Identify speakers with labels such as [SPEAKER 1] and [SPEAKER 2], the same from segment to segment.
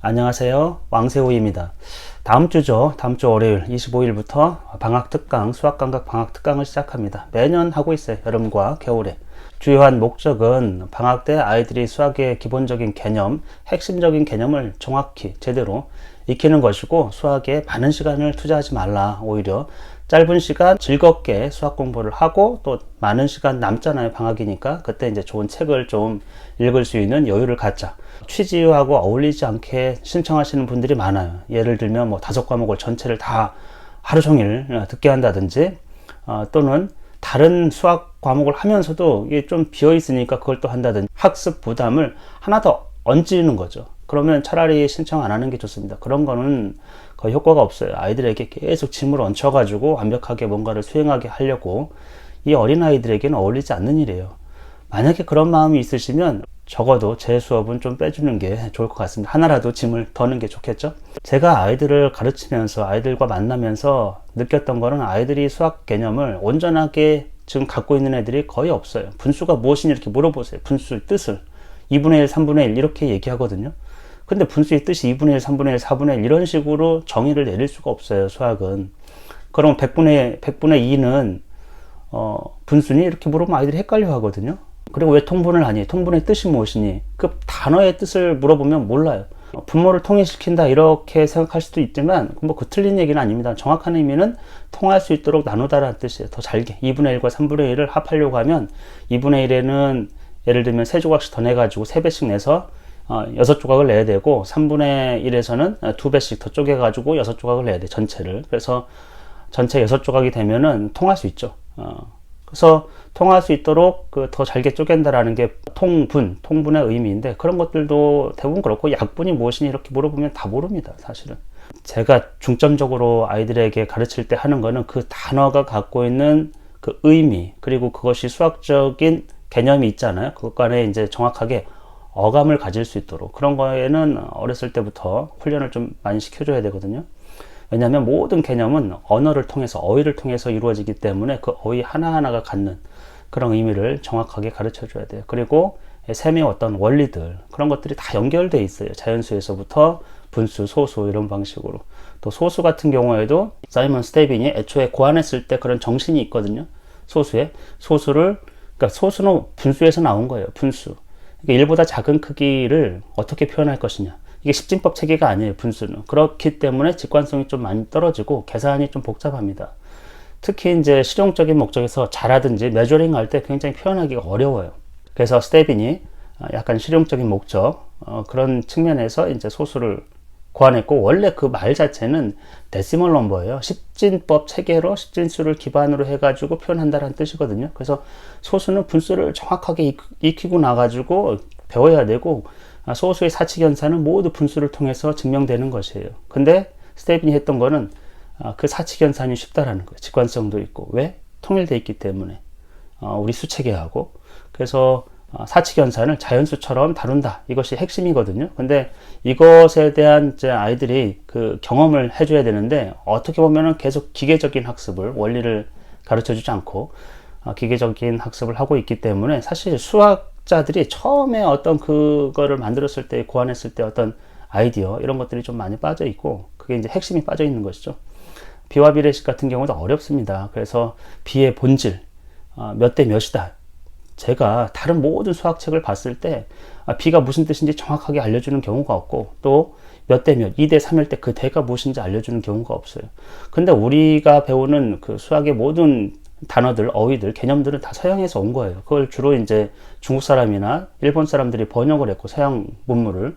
[SPEAKER 1] 안녕하세요. 왕세호입니다. 다음 주죠. 다음 주 월요일 25일부터 방학 특강, 수학 감각 방학 특강을 시작합니다. 매년 하고 있어요. 여름과 겨울에. 주요한 목적은 방학 때 아이들이 수학의 기본적인 개념, 핵심적인 개념을 정확히 제대로 익히는 것이고 수학에 많은 시간을 투자하지 말라. 오히려 짧은 시간 즐겁게 수학 공부를 하고 또 많은 시간 남잖아요. 방학이니까. 그때 이제 좋은 책을 좀 읽을 수 있는 여유를 갖자. 취지하고 어울리지 않게 신청하시는 분들이 많아요. 예를 들면 뭐 다섯 과목을 전체를 다 하루 종일 듣게 한다든지 어, 또는 다른 수학 과목을 하면서도 이게 좀 비어 있으니까 그걸 또 한다든지 학습 부담을 하나 더 얹는 거죠. 그러면 차라리 신청 안 하는 게 좋습니다. 그런 거는 거의 효과가 없어요. 아이들에게 계속 짐을 얹혀가지고 완벽하게 뭔가를 수행하게 하려고 이 어린아이들에게는 어울리지 않는 일이에요. 만약에 그런 마음이 있으시면 적어도 제 수업은 좀 빼주는 게 좋을 것 같습니다. 하나라도 짐을 더는 게 좋겠죠? 제가 아이들을 가르치면서 아이들과 만나면서 느꼈던 거는 아이들이 수학 개념을 온전하게 지금 갖고 있는 애들이 거의 없어요. 분수가 무엇이냐 이렇게 물어보세요. 분수의 뜻을. 2분의 1, 3분의 1 이렇게 얘기하거든요. 근데 분수의 뜻이 2분의 1, 3분의 1, 4분의 1 이런 식으로 정의를 내릴 수가 없어요. 수학은. 그럼 100분의, 100분의 2는 어, 분수니? 이렇게 물어보면 아이들이 헷갈려 하거든요. 그리고 왜 통분을 하니? 통분의 뜻이 무엇이니? 그 단어의 뜻을 물어보면 몰라요. 어, 분모를 통일시킨다 이렇게 생각할 수도 있지만 뭐 그 틀린 얘기는 아닙니다. 정확한 의미는 통할 수 있도록 나누다라는 뜻이에요. 더 잘게 2분의 1과 3분의 1을 합하려고 하면 2분의 1에는 예를 들면 세 조각씩 더 내가지고 세 배씩 내서 어, 여섯 조각을 내야 되고 3분의 1에서는 두 배씩 더 쪼개 가지고 여섯 조각을 내야 돼 전체를. 그래서 전체 여섯 조각이 되면은 통할 수 있죠. 어, 그래서 통할 수 있도록 그 더 잘게 쪼갠다라는 게 통분, 통분의 의미인데 그런 것들도 대부분 그렇고 약분이 무엇이니 이렇게 물어보면 다 모릅니다, 사실은. 제가 중점적으로 아이들에게 가르칠 때 하는 거는 그 단어가 갖고 있는 그 의미, 그리고 그것이 수학적인 개념이 있잖아요. 그것 간에 이제 정확하게 어감을 가질 수 있도록 그런 거에는 어렸을 때부터 훈련을 좀 많이 시켜줘야 되거든요. 왜냐하면 모든 개념은 언어를 통해서 어휘를 통해서 이루어지기 때문에 그 어휘 하나하나가 갖는 그런 의미를 정확하게 가르쳐 줘야 돼요. 그리고 셈의 어떤 원리들 그런 것들이 다 연결돼 있어요. 자연수에서부터 분수, 소수 이런 방식으로 또 소수 같은 경우에도 사이먼 스테빈이 애초에 고안했을 때 그런 정신이 있거든요. 소수에 소수를 그러니까 소수는 분수에서 나온 거예요. 분수. 그러니까 1보다 작은 크기를 어떻게 표현할 것이냐. 이게 십진법 체계가 아니에요, 분수는. 그렇기 때문에 직관성이 좀 많이 떨어지고 계산이 좀 복잡합니다. 특히 이제 실용적인 목적에서 잘하든지 메저링 할 때 굉장히 표현하기가 어려워요. 그래서 스테빈이 약간 실용적인 목적, 어, 그런 측면에서 이제 소수를 고안했고, 원래 그 말 자체는 데시멀 넘버예요. 십진법 체계로 십진수를 기반으로 해가지고 표현한다는 뜻이거든요. 그래서 소수는 분수를 정확하게 익히고 나가지고 배워야 되고, 아, 소수의 사칙 연산은 모두 분수를 통해서 증명되는 것이에요. 근데 스테빈이 했던 거는 아, 그 사칙 연산이 쉽다라는 거예요. 직관성도 있고 왜 통일돼 있기 때문에 어, 우리 수체계하고 그래서 어, 사칙 연산을 자연수처럼 다룬다. 이것이 핵심이거든요. 근데 이것에 대한 이제 아이들이 그 경험을 해줘야 되는데 어떻게 보면은 계속 기계적인 학습을 원리를 가르쳐 주지 않고 어, 기계적인 학습을 하고 있기 때문에 사실 수학 자들이 처음에 어떤 그거를 만들었을 때 고안했을 때 어떤 아이디어 이런 것들이 좀 많이 빠져 있고 그게 이제 핵심이 빠져 있는 것이죠. 비와 비례식 같은 경우도 어렵습니다. 그래서 비의 본질 어, 몇대 몇이다. 제가 다른 모든 수학책을 봤을 때 아, 비가 무슨 뜻인지 정확하게 알려주는 경우가 없고 또 몇 대 몇, 2대 3일 때 그 대가 무엇인지 알려주는 경우가 없어요. 근데 우리가 배우는 그 수학의 모든 단어들, 어휘들, 개념들은 다 서양에서 온 거예요. 그걸 주로 이제 중국 사람이나 일본 사람들이 번역을 했고, 서양 문물을.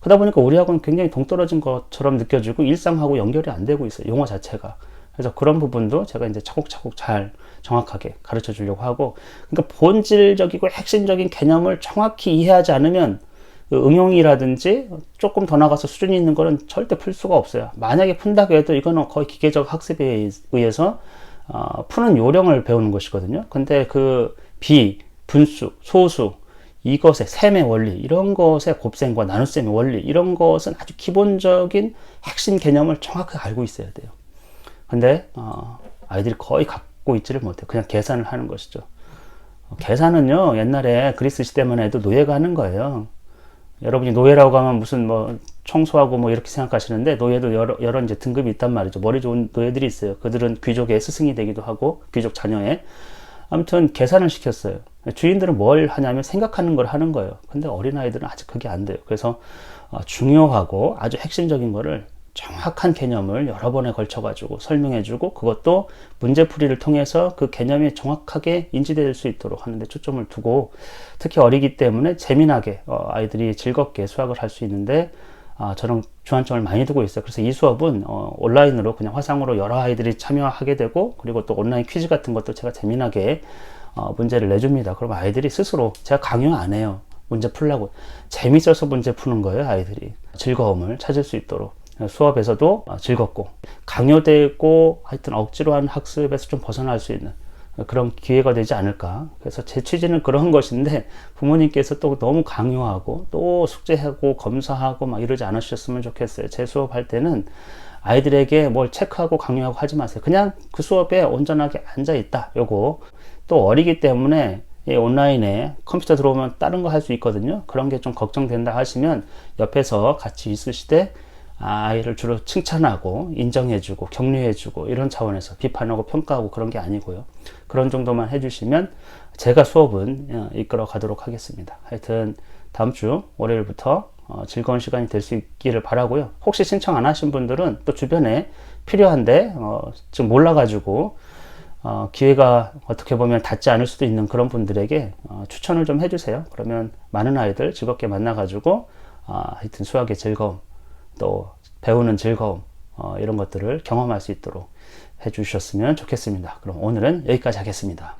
[SPEAKER 1] 그러다 보니까 우리하고는 굉장히 동떨어진 것처럼 느껴지고 일상하고 연결이 안 되고 있어요. 용어 자체가. 그래서 그런 부분도 제가 이제 차곡차곡 잘 정확하게 가르쳐 주려고 하고, 그러니까 본질적이고 핵심적인 개념을 정확히 이해하지 않으면 그 응용이라든지 조금 더 나가서 수준이 있는 거는 절대 풀 수가 없어요. 만약에 푼다고 해도 이거는 거의 기계적 학습에 의해서 어, 푸는 요령을 배우는 것이거든요. 근데 그 비, 분수, 소수, 이것의 셈의 원리, 이런 것의 곱셈과 나눗셈의 원리, 이런 것은 아주 기본적인 핵심 개념을 정확하게 알고 있어야 돼요. 근데, 어, 아이들이 거의 갖고 있지를 못해요. 그냥 계산을 하는 것이죠. 어, 계산은요, 옛날에 그리스 시대만 해도 노예가 하는 거예요. 여러분이 노예라고 하면 무슨 뭐 청소하고 뭐 이렇게 생각하시는데 노예도 여러, 여러 이제 등급이 있단 말이죠. 머리 좋은 노예들이 있어요. 그들은 귀족의 스승이 되기도 하고 귀족 자녀의 아무튼 계산을 시켰어요. 주인들은 뭘 하냐면 생각하는 걸 하는 거예요. 근데 어린아이들은 아직 그게 안 돼요. 그래서 어, 중요하고 아주 핵심적인 거를 정확한 개념을 여러 번에 걸쳐 가지고 설명해 주고 그것도 문제 풀이를 통해서 그 개념이 정확하게 인지될 수 있도록 하는데 초점을 두고 특히 어리기 때문에 재미나게 어, 아이들이 즐겁게 수학을 할 수 있는데 아, 저는 주안점을 많이 두고 있어요. 그래서 이 수업은 어, 온라인으로 그냥 화상으로 여러 아이들이 참여하게 되고 그리고 또 온라인 퀴즈 같은 것도 제가 재미나게 어, 문제를 내줍니다. 그럼 아이들이 스스로 제가 강요 안 해요. 문제 풀라고 재밌어서 문제 푸는 거예요. 아이들이 즐거움을 찾을 수 있도록 수업에서도 어, 즐겁고 강요되고 하여튼 억지로 한 학습에서 좀 벗어날 수 있는 그런 기회가 되지 않을까. 그래서 제 취지는 그런 것인데 부모님께서 또 너무 강요하고 또 숙제하고 검사하고 막 이러지 않으셨으면 좋겠어요. 제 수업할 때는 아이들에게 뭘 체크하고 강요하고 하지 마세요. 그냥 그 수업에 온전하게 앉아 있다. 요거 또 어리기 때문에 이 온라인에 컴퓨터 들어오면 다른 거 할 수 있거든요. 그런 게 좀 걱정된다 하시면 옆에서 같이 있으시되 아이를 주로 칭찬하고 인정해주고 격려해주고 이런 차원에서 비판하고 평가하고 그런 게 아니고요. 그런 정도만 해주시면 제가 수업은 어, 이끌어 가도록 하겠습니다. 하여튼 다음 주 월요일부터 어, 즐거운 시간이 될 수 있기를 바라고요. 혹시 신청 안 하신 분들은 또 주변에 필요한데 어, 지금 몰라가지고 어, 기회가 어떻게 보면 닿지 않을 수도 있는 그런 분들에게 어, 추천을 좀 해주세요. 그러면 많은 아이들 즐겁게 만나가지고 어, 하여튼 수학의 즐거움 또 배우는 즐거움 어, 이런 것들을 경험할 수 있도록 해주셨으면 좋겠습니다. 그럼 오늘은 여기까지 하겠습니다.